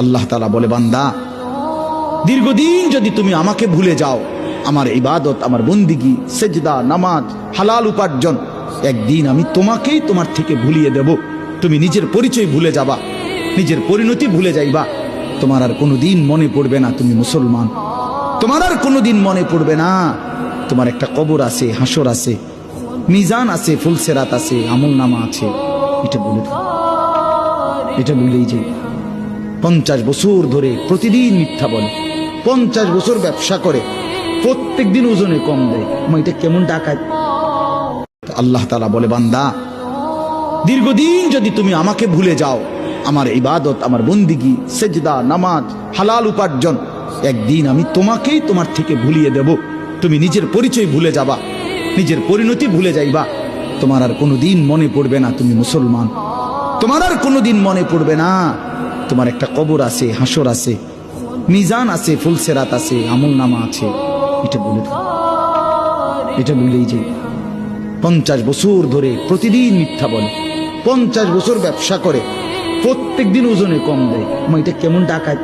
আল্লাহ তালা বলে, বান্দা, দীর্ঘদিন যদি তুমি আমাকে ভুলে যাও, আমার ইবাদত, আমার বন্দিগি, সেজদা, নামাজ, হালাল উপার্জন, একদিন আমি তোমাকেই তোমার থেকে ভুলিয়ে দেব। তুমি নিজের পরিচয় ভুলে যাবা, নিজের পরিণতি ভুলে যাইবা। তোমার আর কোনোদিন মনে পড়বে না তুমি মুসলমান। তোমার আর কোনোদিন মনে পড়বে না, তোমার একটা কবর আছে, হাসর আছে, মিজান আছে, ফুলসেরাত আছে আমল নামা আছে। এটা বলে এটা বলেই যে পঞ্চাশ বছর ধরে প্রতিদিন মিথ্যা বলে। পঞ্চাশ বছর ব্যবসা করে। প্রত্যেক দিন ওজনে কম দেয়। এটা কেমন ডাকাত? আল্লাহ তালা বলে, বান্দা, দীর্ঘদিন যদি তুমি আমাকে ভুলে যাও, আমার ইবাদত, আমার বন্দিগি, সেজদা, নামাজ, হালাল উপার্জন, একদিন আমি তোমাকেই তোমার থেকে ভুলিয়ে দেব। তুমি নিজের পরিচয় ভুলে যাবা, নিজের পরিণতি ভুলে যাইবা। তোমার আর কোনোদিন মনে পড়বে না তুমি মুসলমান। তোমার আর কোনোদিন মনে পড়বে না তোমার একটা কবর আছে, হাসর আছে, মিজান আছে, ফুলসেরাত আছে আমল নামা আছে। এটা বলে এটা বললেই যে পঞ্চাশ বছর ধরে প্রতিদিন মিথ্যা বলে, পঞ্চাশ বছর ব্যবসা করে প্রত্যেক দিন ওজনে কম দেয়। আমার এটা কেমন ডাকাত?